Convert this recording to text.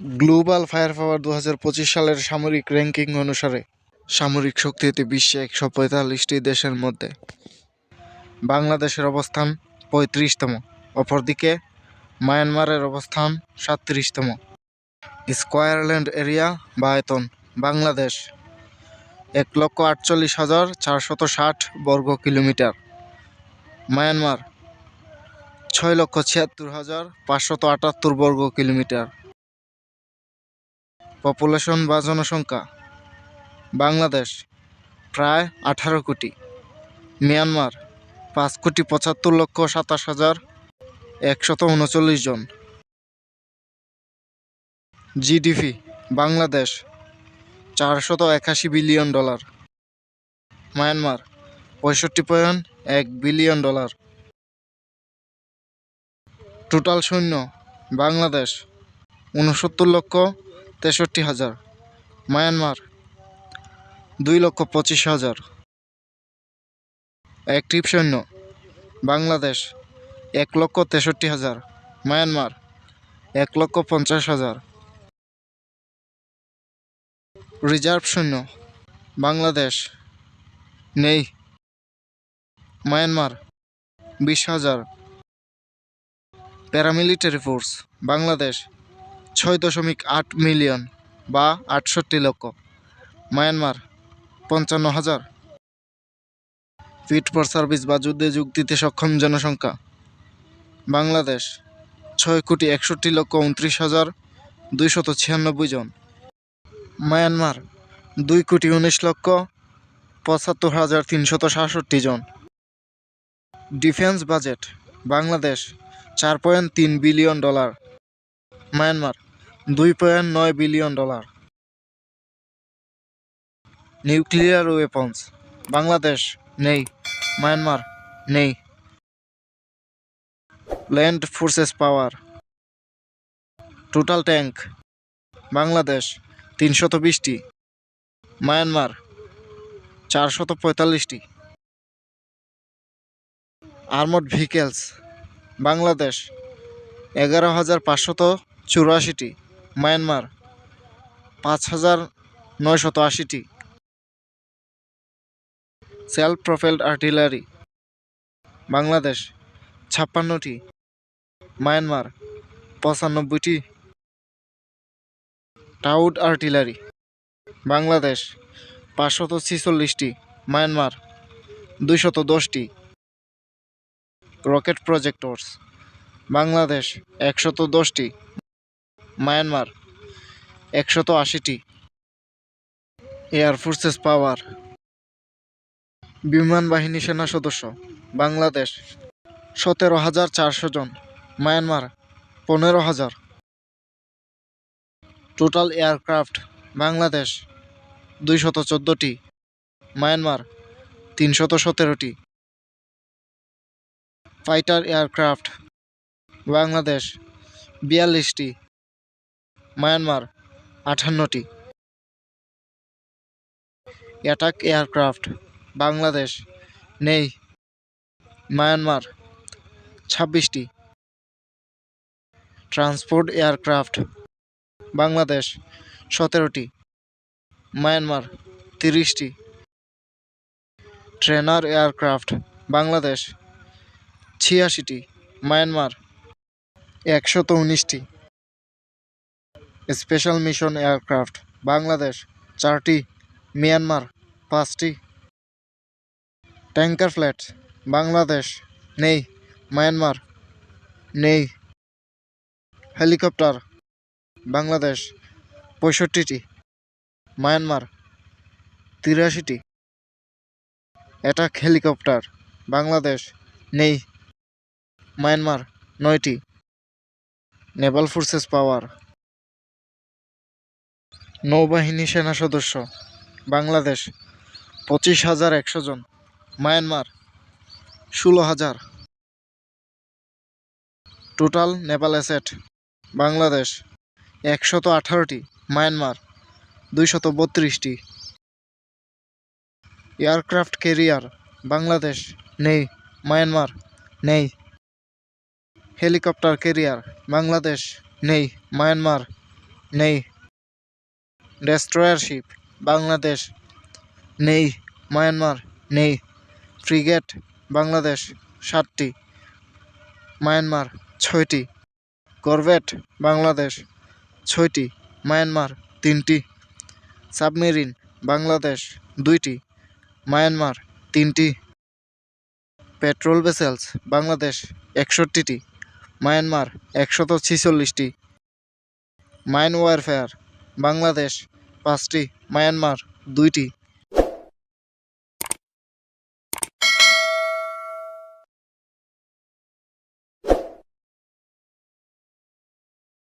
Global fire পাওয়ার দু পঁচিশ সালের সামরিক র্যাঙ্কিং অনুসারে সামরিক শক্তিতে বিশ্বে একশো পঁয়তাল্লিশটি দেশের মধ্যে। বাংলাদেশের অবস্থান পঁয়ত্রিশতম, অপরদিকে মায়ানমারের অবস্থান সাতত্রিশতম। স্কোয়ারল্যান্ড এরিয়া বা আয়তন বাংলাদেশ এক লক্ষ আটচল্লিশ হাজার চারশত ষাট বর্গ কিলোমিটার। মায়ানমার ছয় লক্ষ ছিয়াত্তর হাজার পাঁচশত আটাত্তর বর্গ কিলোমিটার। পপুলেশন বা জনসংখ্যা। বাংলাদেশ প্রায় আঠারো কোটি। মিয়ানমার পাঁচ কোটি পঁচাত্তর লক্ষ সাতাশ হাজার একশত উনচল্লিশ জন। জিডিপি বাংলাদেশ চারশত একাশি বিলিয়ন ডলার। মায়ানমার পঁয়ষট্টি পয়েন্ট এক বিলিয়ন ডলার। টোটাল সৈন্য বাংলাদেশ উনসত্তর লক্ষ তেষট্টি হাজার। মায়ানমার, দুই লক্ষ পঁচিশ হাজার। অ্যাক্টিভ সৈন্য, বাংলাদেশ, এক লক্ষ তেষট্টি হাজার। মায়ানমার, এক লক্ষ পঞ্চাশ হাজার। রিজার্ভ সৈন্য, বাংলাদেশ, নেই। মায়ানমার, বিশ হাজার। প্যারামিলিটারি ফোর্স, বাংলাদেশ ছয় দশমিক আট মিলিয়ন বা আটষট্টি লক্ষ। মায়ানমার, পঞ্চান্ন হাজার। ফিট ফর সার্ভিস বা যুদ্ধে যোগ দিতে সক্ষম জনসংখ্যা। বাংলাদেশ, ছয় কোটি একষট্টি লক্ষ উনত্রিশ হাজার দুইশত ছিয়ানব্বই জন। মায়ানমার, দুই কোটি উনিশ লক্ষ পঁচাত্তর হাজার তিনশত সাতষট্টি জন। ডিফেন্স বাজেট, বাংলাদেশ, চার পয়েন্ট তিন বিলিয়ন ডলার। মায়ানমার দুই পয়েন্ট নয় billion dollar. Nuclear weapons. Bangladesh নেই, মায়ানমার নেই। Land forces power. Total tank Bangladesh তিনশত বিশটি। মায়ানমার চারশত পঁয়তাল্লিশটি। Armed vehicles. বাংলাদেশ এগারো হাজার পাঁচশত চুরাশিটি। মায়ানমার, পাঁচ হাজার নয়শত আশিটি। সেলফ প্রোফাইলড আর্টিলারি বাংলাদেশ, ছাপ্পান্নটি। মায়ানমার, পঁচানব্বইটি। টাউড আর্টিলারি বাংলাদেশ, পাঁচশত ছিচল্লিশটি। মায়ানমার, দুইশত দশটি। রকেট প্রজেক্টরস বাংলাদেশ, একশত দশটি। মায়ানমার, একশত আশিটি এয়ার ফোর্সেস পাওয়ার, বিমান বাহিনী সেনা সদস্য, বাংলাদেশ, সতেরো হাজার চারশো জন, মায়ানমার, পনেরো হাজার। টোটাল এয়ারক্রাফট, বাংলাদেশ, দুইশত চোদ্দোটি, মায়ানমার, তিনশত সতেরোটি। ফাইটার এয়ারক্রাফট, বাংলাদেশ, বিয়াল্লিশটি। মায়ানমার আঠান্নটি। অ্যাটাক এয়ারক্রাফট বাংলাদেশ নেই। মায়ানমার ছাব্বিশটি। ট্রান্সপোর্ট এয়ারক্রাফট বাংলাদেশ সতেরোটি। মায়ানমার তিরিশটি। ট্রেনার এয়ারক্রাফট বাংলাদেশ ছিয়াশিটি। মায়ানমার একশত উনিশটি স্পেশাল মিশন এয়ারক্রাফট, বাংলাদেশ, চারটি, মিয়ানমার, পাঁচটি। ট্যাঙ্কার ফ্ল্যাট, বাংলাদেশ, নেই। মায়ানমার, নেই। হেলিকপ্টার, বাংলাদেশ, পঁয়ষট্টিটি। মায়ানমার, তিরাশিটি। অ্যাটাক হেলিকপ্টার, বাংলাদেশ, নেই। মায়ানমার, নয়টি। নেভাল ফোর্সেস পাওয়ার নৌবাহিনী সেনা সদস্য, বাংলাদেশ, পঁচিশ হাজার একশো জন, মায়ানমার, ষোলো হাজার। টোটাল নেপাল অ্যাসেট, বাংলাদেশ, একশত আঠারোটি, মায়ানমার, দুইশত বত্রিশটি। এয়ারক্রাফট ক্যারিয়ার, বাংলাদেশ, নেই। মায়ানমার, নেই। হেলিকপ্টার ক্যারিয়ার, বাংলাদেশ, নেই। মায়ানমার, নেই। ডেস্ট্রয়ার শিপ বাংলাদেশ নেই, মায়ানমার নেই, ফ্রিগেট, বাংলাদেশ সাতটি, মায়ানমার ছয়টি, করভেট, বাংলাদেশ ছয়টি, মায়ানমার তিনটি, সাবমেরিন, বাংলাদেশ দুইটি, মায়ানমার তিনটি, পেট্রোল ভেসেলস, বাংলাদেশ একষট্টিটি, মায়ানমার একশত ছিচল্লিশটি, মাইন ওয়ারফেয়ার বাংলাদেশ পাঁচটি মায়ানমার দুইটি।